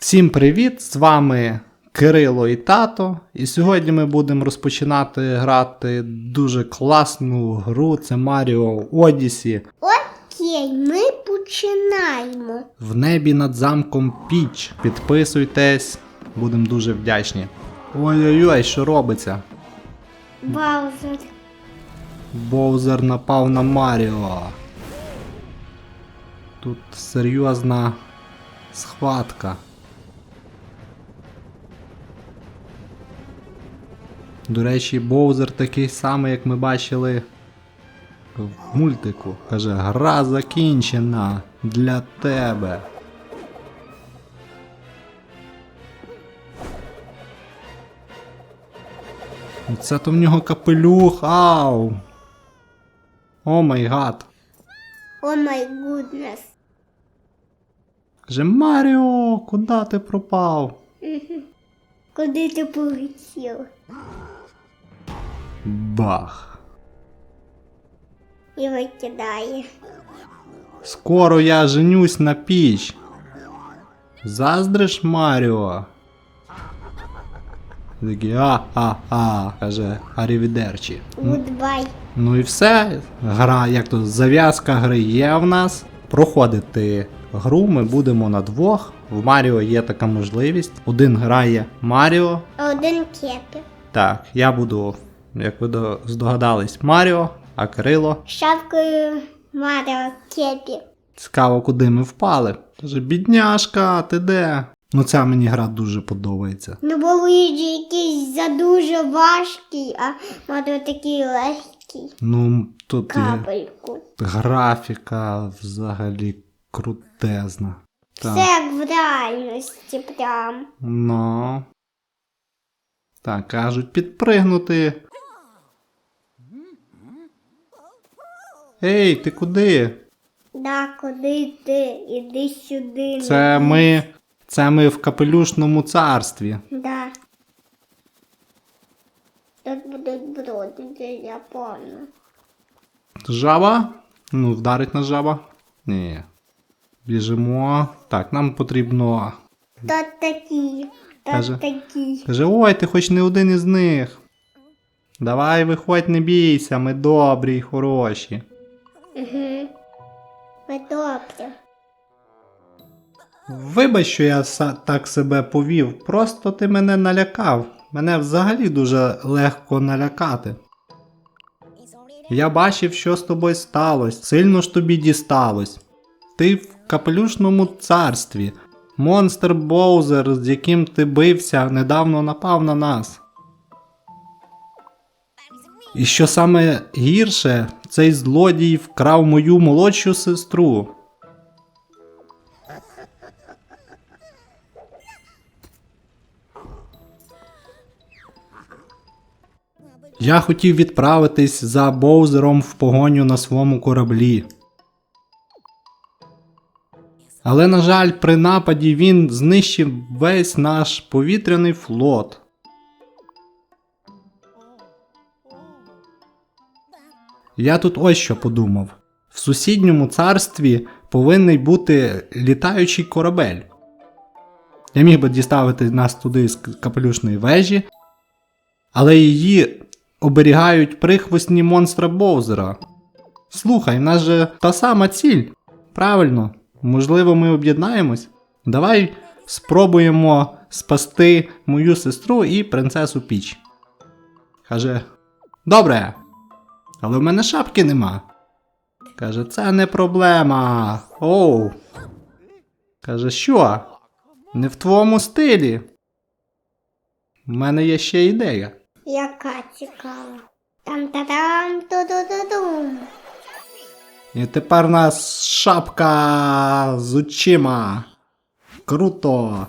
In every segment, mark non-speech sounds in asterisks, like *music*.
Всім привіт! З вами Кирило і тато. І сьогодні ми будемо розпочинати грати дуже класну гру. Це Mario Odyssey. Окей, ми починаємо. В небі над замком Піч. Підписуйтесь, будемо дуже вдячні. Ой-ой-ой, що робиться? Баузер. Боузер напав на Маріо. Тут серйозна схватка. До речі, Боузер такий самий, як ми бачили в мультику. Каже, гра закінчена для тебе. Це то в нього капелюх, ау! О май гад. О май гуднес. Каже, Маріо, куди ти пропав? Куди ти полетів? Бах. І викидає. Скоро я женюсь на піч. Заздриш, Маріо? Такий а-а-а, каже Арівідерчі. Гудбай. Ну і все. Гра, як то зав'язка гри є в нас. Проходити гру ми будемо на двох. В Маріо є така можливість. Один грає Маріо. А один кепі. Так, я буду, як ви до- здогадались, Маріо, а Кирило. Шапкою Маріо кепі. Цікаво, куди ми впали. Каже, бідняшка, ти де? Ну ця мені гра дуже подобається. Ну бо Луїджі якийсь задуже важкий, а Маріо такий легкий. Ну, тут є графіка взагалі крутезна. Так. Все як в реальності прям. Ну. Так, кажуть, підпригнути. Ей, ти куди? Да, куди ти? Іди сюди. Це ми. Це ми в капелюшному царстві. Да. Тут будуть бродити, я помню. Жаба? Ну, вдарить на жаба? Ні. Біжимо. Так, нам потрібно. Тут такі, тут Каже. такі. Каже, ой, ти хоч не один із них. Давай виходь, не бійся, ми добрі й хороші. Угу. Ви добре. Вибач, що я так себе повів, просто ти мене налякав. Мене взагалі дуже легко налякати. Я бачив, що з тобою сталося, сильно ж тобі дісталось. Ти в капелюшному царстві. Монстр Боузер, з яким ти бився, недавно напав на нас. І що саме гірше, цей злодій вкрав мою молодшу сестру. Я хотів відправитись за Боузером в погоню на своєму кораблі. Але, на жаль, при нападі він знищив весь наш повітряний флот. Я тут ось що подумав: в сусідньому царстві повинен бути літаючий корабель. Я міг би діставити нас туди з капелюшної вежі, але її оберігають прихвостні монстра Боузера. Слухай, в нас же та сама ціль. Правильно, можливо, ми об'єднаємось. Давай спробуємо спасти мою сестру і принцесу Піч. Каже: Добре, але в мене шапки нема. Каже, це не проблема. Оу. Каже, що? Не в твоєму стилі. У мене є ще ідея. Яка цікава. Там-та-там, ту-ту-ту-тум. І тепер у нас шапка з очима. Круто.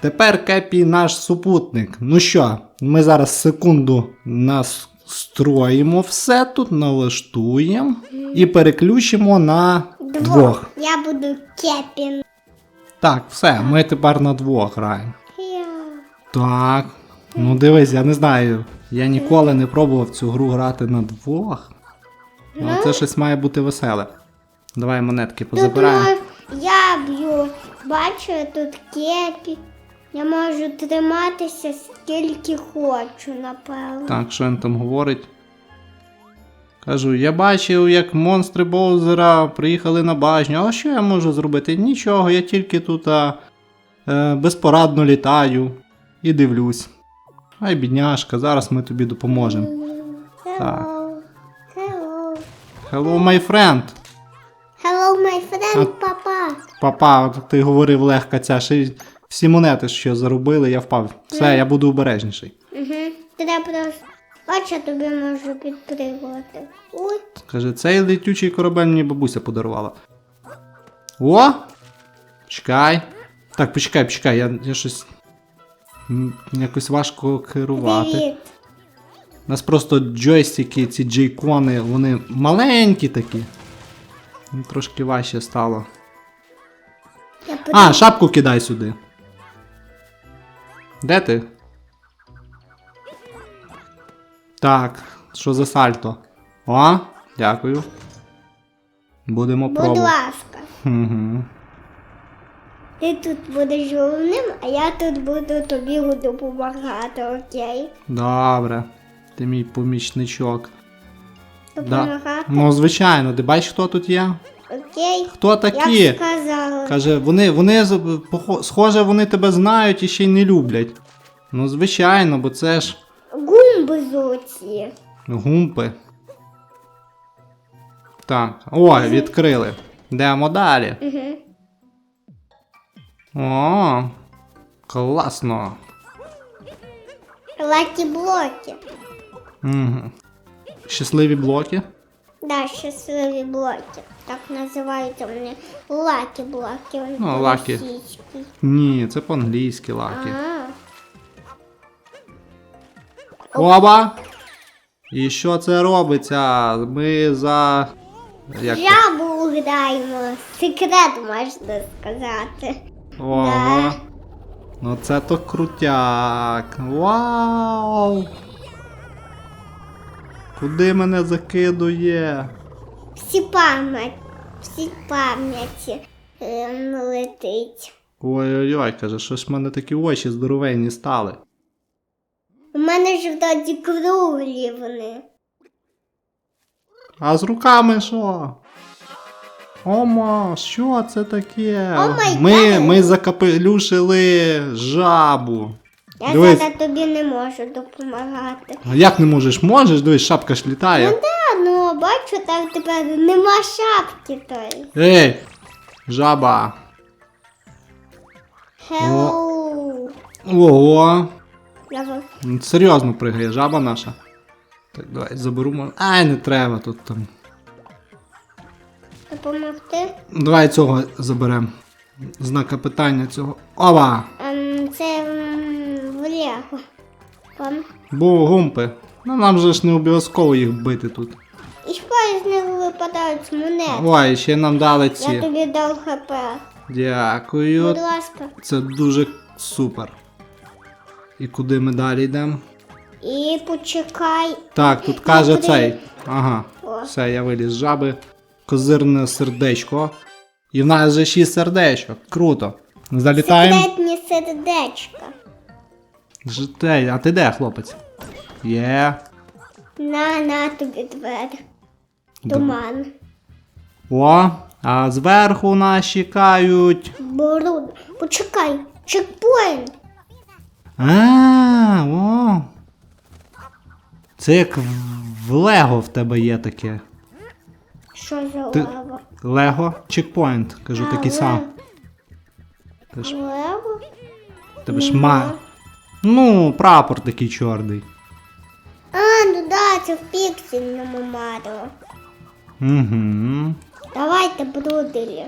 Тепер Кепі наш супутник. Ну що, ми зараз секунду настроїмо все тут, налаштуємо і переключимо на двох. Я буду кепін. Так, все, ми тепер на двох граємо. Я. Так. Ну дивись, я не знаю. Я ніколи не пробував цю гру грати на двох. Але це щось має бути веселе. Давай монетки Тут позабираємо. я б'ю, бачу, тут кепі. Я можу триматися скільки хочу, напевно. Так, що він там говорить? Кажу, я бачив, як монстри Боузера приїхали на башню. А що я можу зробити? Нічого, я тільки тут а, е, безпорадно літаю і дивлюсь. Ай, бідняшка, зараз ми тобі допоможемо. Hello. Hello. Hello, my friend. Hello, my friend, папа. Папа, ти говорив легка ця, ще й всі монети, що заробили, я впав. Все, я буду обережніший. Угу. Треба просто. Бач, я тобі можу підтримувати. Ой. Каже, цей летючий корабель мені бабуся подарувала. О! Чекай. Так, почекай, почекай, я, я щось. м, Якось важко керувати. Привіт. У нас просто джойстики, ці джейкони, вони маленькі такі. Ну, Трошки важче стало. Я А, шапку кидай сюди. Де ти? Так, що за сальто? О, дякую. Будемо Будь пробувати. ласка. Угу. Ти тут будеш головним, а я тут буду тобі допомагати, окей? Добре. Ти мій помічничок. Да. Ну, звичайно, ти бачиш, хто тут є? Окей? Хто такі? Як сказала. Каже, вони, вони схоже, вони тебе знають і ще й не люблять. Ну, звичайно, бо це ж Гумби золоті. гумпи. Так. О, відкрили. Йдемо далі. Угу. О, класно. Лакі блоки. Угу. Щасливі блоки. Да, щасливі блоки. Так називаються вони лакі блоки. Вони Ну, лакі. Ні, це по-англійськи лаки. А, Оба! І що це робиться? Ми за. Як? Жабу граємо. Секрет можна сказати. Ого. Да. Ну це то крутяк. Вау! Куди мене закидує? Всі пам'ять, всі пам'яті ем, летить. Ой-ой-ой, каже, що ж в мене такі очі здоровенні стали. У мене ж вроді круглі вони. А з руками що? Ома, що це таке? О май ми, гад! ми закапелюшили жабу. Я Дивись. зараз тобі не можу допомагати. А як не можеш? Можеш? Дивись, шапка ж літає. Та, ну бачу, там тепер нема шапки тої. Ей! Жаба. Hello. Ого. Я вам- Ну, Серйозно пригає, жаба наша. Так, давай заберу. мо- Ай, не треба тут там. допомогти. Давай цього заберемо. Знака питання цього. Ова! Ем, це в Бо гумпи. Ну нам же ж не обов'язково їх бити тут. І що з них випадають монети? Ой, ще нам дали ці. Я тобі дав хп. Дякую. Будь ласка. Це дуже супер. І куди ми далі йдемо? І почекай. Так, тут каже Куди? цей. Ага. О. Все, я виліз з жаби. Козирне сердечко. І в нас вже 6 сердечок. Круто. Залітаємо. Секретні сердечка. Житей, а ти де, хлопець? Є. На, на тобі двері. Туман. О, а зверху нас чекають. Борун. Почекай. Чекпоінт. А, о. Це як в- Лего в тебе є таке. Що за Ти- лава? Лего чекпоінт, кажу, А, такий сам. лава. Ти ж, тебе ж ма. Ну, прапор такий чорний. А, ну да, це в піксельному Маріо. Угу. Давайте брудері.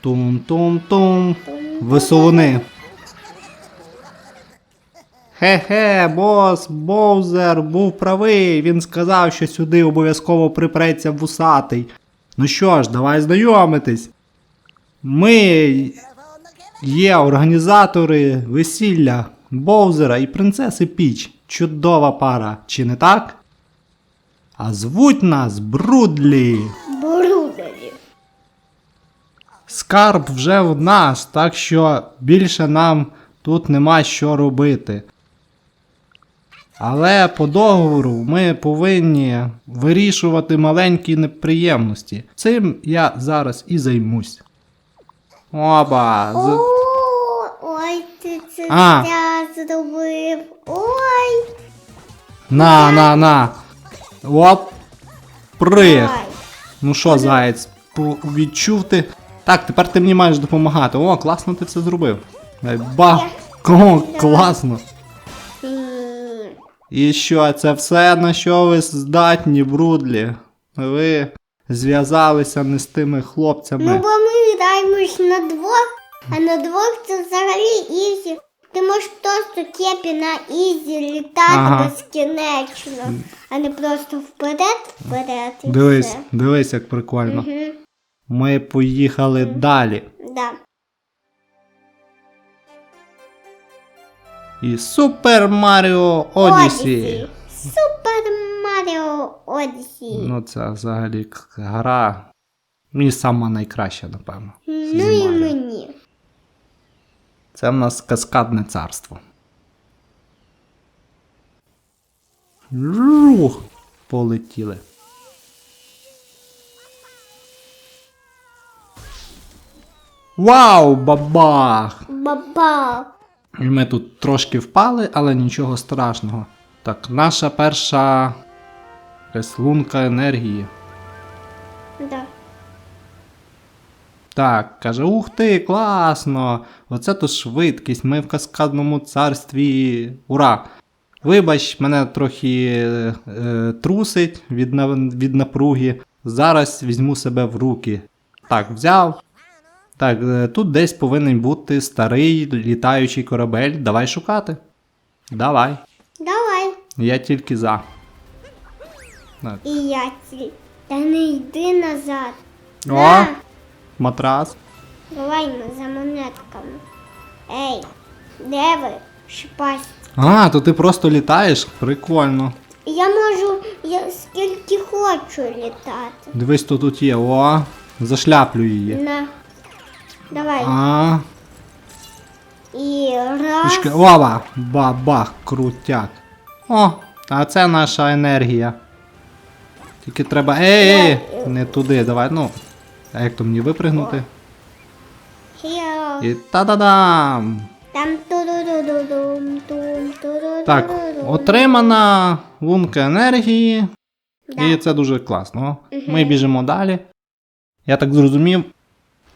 Тум-тум-тум. Висовуни. Хе-хе, бос, Боузер був правий. Він сказав, що сюди обов'язково припреться вусатий. Ну що ж, давай знайомитись. Ми є організатори весілля Боузера і принцеси Піч. Чудова пара, чи не так? А звуть нас Брудлі. Брудері. скарб вже в нас, так що більше нам тут нема що робити. Але по договору ми повинні вирішувати маленькі неприємності. Цим я зараз і займусь. Оба! з- О, ой, ти це зробив. Ой, На, на, на. Оп. Прих. ой. Ну що, заєць, відчув ти. Так, тепер ти мені маєш допомагати. О, класно ти це зробив. Ба. О, класно. І що, це все, на що ви здатні, брудлі? Ви зв'язалися не з тими хлопцями. Ну, бо ми граємось на двох, а на двох це взагалі ізі. Ти можеш просто кепі на ізі літати Ага. безкінечно, а не просто вперед, вперед і Дивись, все. дивись, як прикольно. Угу. Ми поїхали далі. Да. І Супер Маріо Одісі. Супер Маріо Одісі. Ну, це взагалі гра. Мені сама найкраща, напевно. Ну і. Це в нас каскадне царство. Жух, полетіли. Вау, бабах! Баба. І ми тут трошки впали, але нічого страшного. Так, наша перша якась лунка енергії. Да. Так, каже, ух ти, класно! Оце то швидкість, ми в каскадному царстві. Ура! Вибач, мене трохи е, трусить від, від напруги. Зараз візьму себе в руки. Так, взяв. Так, е, тут десь повинен бути старий літаючий корабель. Давай шукати. Давай. Давай. Я тільки за. Так. І я ці. Та не йди назад. О, На, матрас. давай ми за монетками. Ей, де ви? Шпасть. А, то ти просто літаєш? Прикольно. Я можу я скільки хочу літати. Дивись, хто тут є. О, зашляплю її. На. Давай. А, І раз. Ова! Бабах, крутяк. О, а це наша енергія. Тільки треба. Ей, ей! Не туди, давай, ну. А як то мені випригнути? І та-да-дам! Там ту-ду-ду-ду-дум. Так, отримана лунка енергії. Да. І це дуже класно. Ми біжимо далі. Я так зрозумів,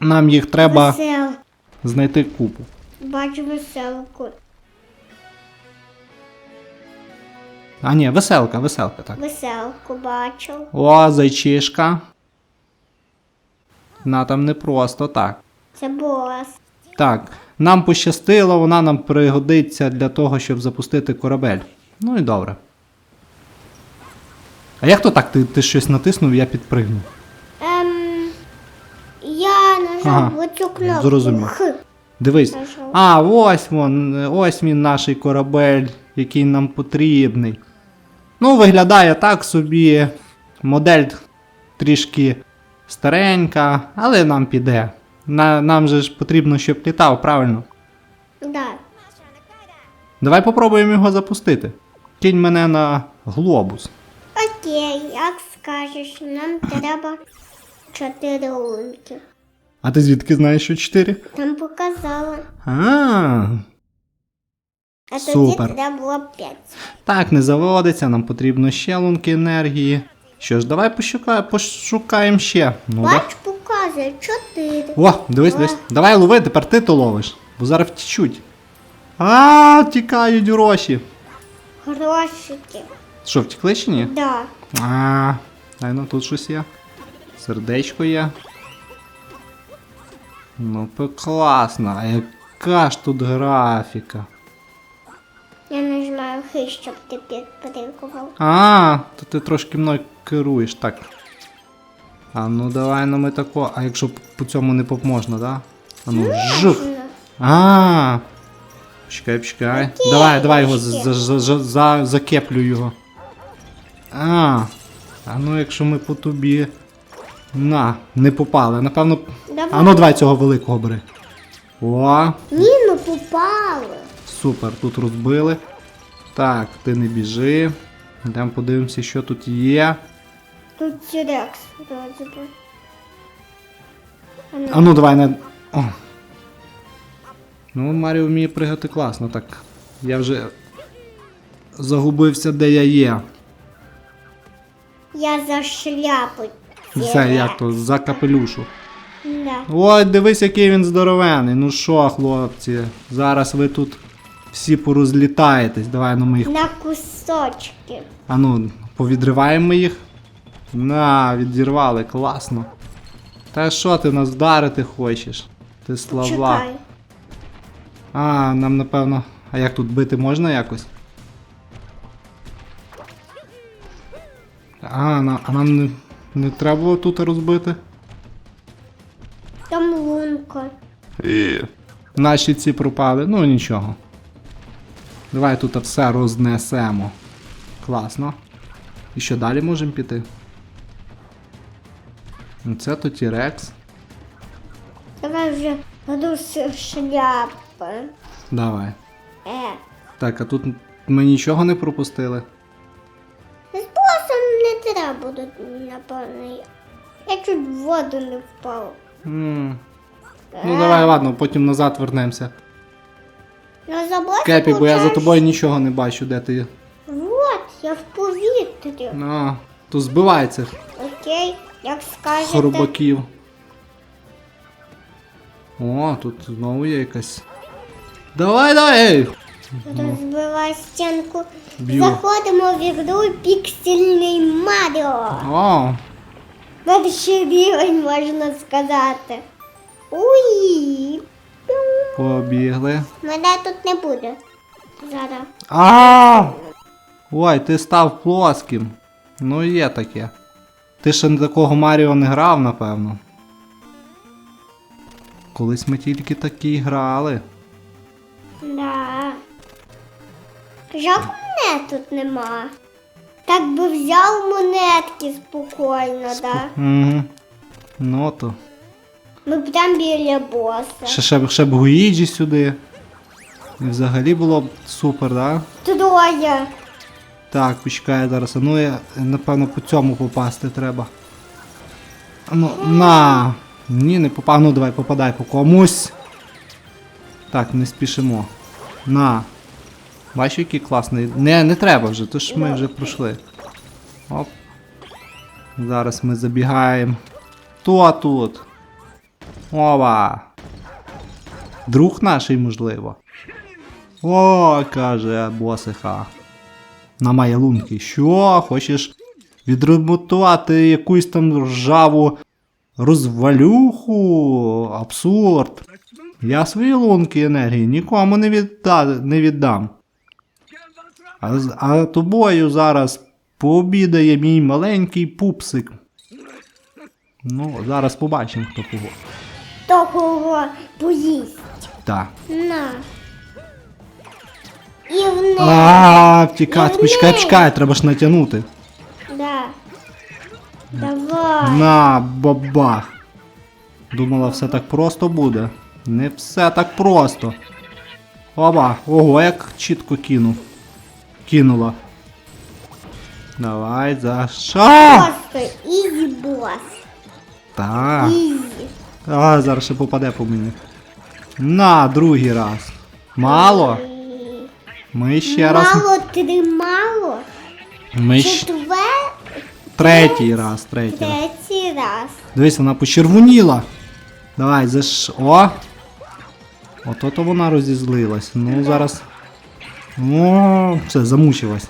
нам їх треба Весел. знайти купу. Бачу веселку. А ні, веселка, веселка, так. Веселку бачу. О, зайчишка. На там не просто так. Це бос. Так, нам пощастило, вона нам пригодиться для того, щоб запустити корабель. Ну і добре. А як то так? Ти, ти щось натиснув, я підпригнув. Ем, я нажав Ага, оцю кнопку. зрозумів. Х. Дивись. Нажав. А, ось він, ось він наш корабель, який нам потрібний. Ну, виглядає так собі. Модель трішки старенька, але нам піде. На, нам же ж потрібно, щоб літав, правильно? Да. Давай попробуємо його запустити. Кинь мене на глобус. Окей, як скажеш, нам треба чотири лунки. А ти звідки знаєш, що 4? Там показала. А, А Супер. тоді треба було п'ять. так, не заводиться, нам потрібно ще лунки енергії. Що ж, давай пошукаємо, пошукаємо ще. Ну, да. Бач, показує чотири. О, дивись, дивись. Давай лови, тепер ти то ловиш. Бо зараз втічуть. А, тікають гроші. Грошики. Що, втекли чи ні? Да. А, дай ну тут щось є. Сердечко є. Ну, класно. А яка ж тут графіка? Я нажимаю хи, щоб ти підпригував. А, то ти трошки мною керуєш, так. А ну давай ну ми тако. А якщо по цьому не поп можна, да? А ну жух. А. Чекай, чекай. Давай, давай його за, за, за, за, за, закеплю його. А. А ну якщо ми по тобі. На, не попали. Напевно, А ну давай цього великого бери. О, Ні, ну попали. супер, тут розбили. Так, ти не біжи. Йдемо подивимося, що тут є. Тут Тірекс вроді би. А ну, А ну давай на. О. Ну, Маріо вміє пригати класно, так. Я вже загубився, де я є. Я за шляпу. Це як то, за капелюшу. Да. Ой, дивись, який він здоровений. Ну що, хлопці, зараз ви тут всі порозлітаєтесь. Давай ну ми їх. На кусочки. А ну, повідриваємо ми їх. На, відірвали, класно. Та що ти нас вдарити хочеш? Ти слава. Чекай. А, нам напевно. А як тут бити можна якось? А, на, а нам не, не треба було тут розбити? Там лунка. Наші ці пропали, ну нічого. Давай тут все рознесемо. Класно. І що далі можемо піти? Ну, Це то Тірекс. Давай вже буду з шляпи. Давай. Е. Так, а тут ми нічого не пропустили. З босом не треба буде, напевно. Я чуть в воду не впав. м Ну давай, ладно, потім назад вернемося. Ну, за босом Кепі, бо я за тобою нічого не бачу, де ти. Вот, я в повітрі. А, то збивай цих Окей, як скажете. хробаків. О, тут знову є якась. Давай, давай! Ей! Розбивай стінку. Б'ю. Заходимо в ігру Піксельний Маріо. О, Перший рівень, можна сказати. Уї. побігли. Мене тут не буде. Зараз. А! Ой, ти став плоским. Ну є таке. Ти ще на такого Маріо не грав, напевно. Колись ми тільки такі грали. Да. Жалко мене тут нема. Так би взяв монетки спокійно, да? Угу. Ну то. Ми прям біля боса. Ще, ще, б- ще б Гуїджі сюди. І взагалі було б супер, да? Троє. Так, почекай зараз. Ну я напевно по цьому попасти треба. Ну, на. Ні, не попав. Ну давай попадай по комусь. Так, не спішимо. На. Бачиш, який класний. Не, не треба вже, то ж ми вже пройшли. Оп. Зараз ми забігаємо. Хто тут? Ова. Друг наший, можливо. О, каже босиха. На майлунки. Що? Хочеш відремонтувати якусь там ржаву розвалюху? Абсурд. Я свої лунки енергії нікому не, відда... не віддам. А, а тобою зараз пообідає мій маленький пупсик. Ну, зараз побачимо, хто кого. Хто кого поїсть. Так. На. І в неї. А, втікати, почекай, почекай, треба ж натягнути. Да. Давай. На, бабах. Думала, все так просто буде. Не все так просто. Оба, ого, як чітко кинув. Кинула. Давай, за що? Просто ізі бос. Так. Ізі. А, зараз ще попаде по мені. На, другий раз. Мало? Ми ще раз. Мало три мало. Ми ще... Четвер, Третій раз, третій раз. третій раз. Дивись, вона почервоніла. Давай, заш... О! Ото то вона розізлилась. Ну, зараз. О, все, замучилась.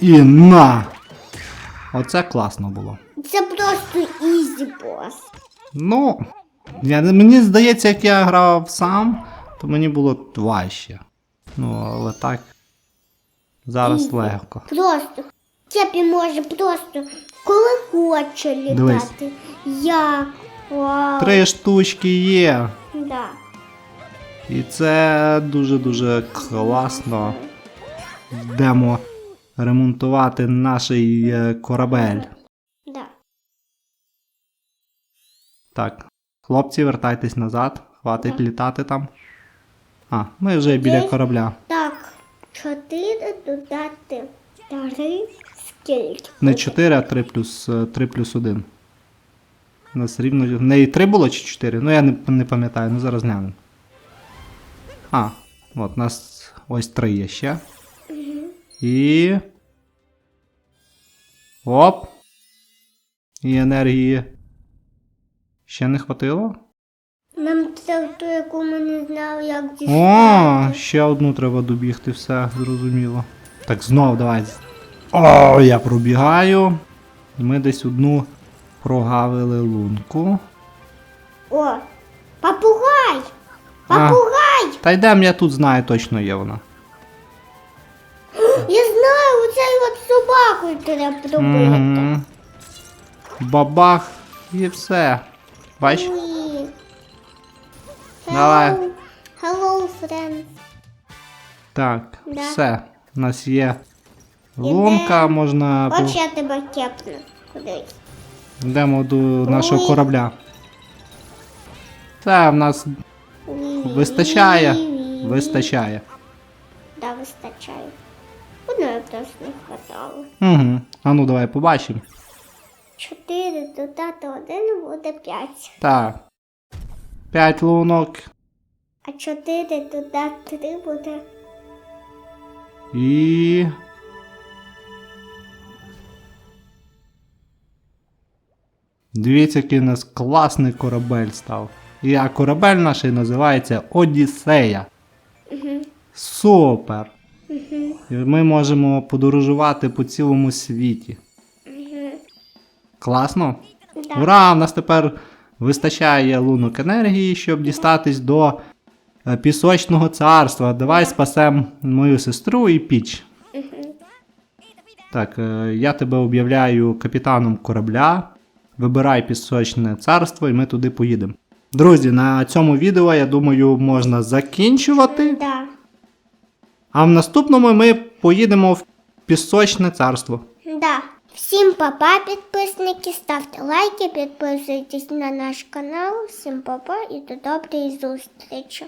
І на! Оце класно було. Це просто ізі бос. Ну, я, мені здається, як я грав сам, то мені було важче. Ну, але так. Зараз Ізі. легко. Просто. Кепі може просто коли хоче Дивись. літати. Як? Вау. Три штучки є. Да. І це дуже-дуже класно. Йдемо ремонтувати наш е, корабель. Да. Так. Хлопці, вертайтесь назад. Хватить літати там. А, ми вже біля корабля. Так, чотири додати три скільки? Не 4, а 3 плюс, е, 3 плюс 1. У нас рівно. В неї 3 було чи 4? Ну я не, не пам'ятаю, ну зараз глянемо. А, от, у нас ось 3 є ще. І. Оп. І енергії. Ще не хватило? Нам ту, яку ми не знали, як О, ще одну треба добігти, все зрозуміло. Так, знов давай. О, я пробігаю. Ми десь одну прогавили лунку. О, попугай! Попугай! Та йдем, я тут знаю, точно є вона. *gasps* Я знаю, оцей от собаку треба пробити. Угу. Бабах і все. Бач? Давай. Hello, friends. Так, Да. все. У нас є лунка, можна. От по- я тебе кепну. Кудись. Йдемо до нашого корабля. Це в нас вистачає. Вистачає. Да, вистачає. Одної просто не хватало. Угу. А ну давай побачимо. Чотири додати один буде п'ять. Так. П'ять лунок. А чотири додати три буде. І. Дивіться, який у нас класний корабель став. І а корабель наш називається Одіссея. Супер! І ми можемо подорожувати по цілому світі. Класно? Да. Ура! У нас тепер вистачає лунок енергії, щоб дістатись до е, пісочного царства. Давай спасем мою сестру і піч. Так, е, я тебе об'являю капітаном корабля. Вибирай пісочне царство і ми туди поїдемо. Друзі, на цьому відео, я думаю, можна закінчувати. Да. А в наступному ми поїдемо в пісочне царство. Да. Всім папа, підписники, ставте лайки, підписуйтесь на наш канал. Всім папа і до доброї зустрічі.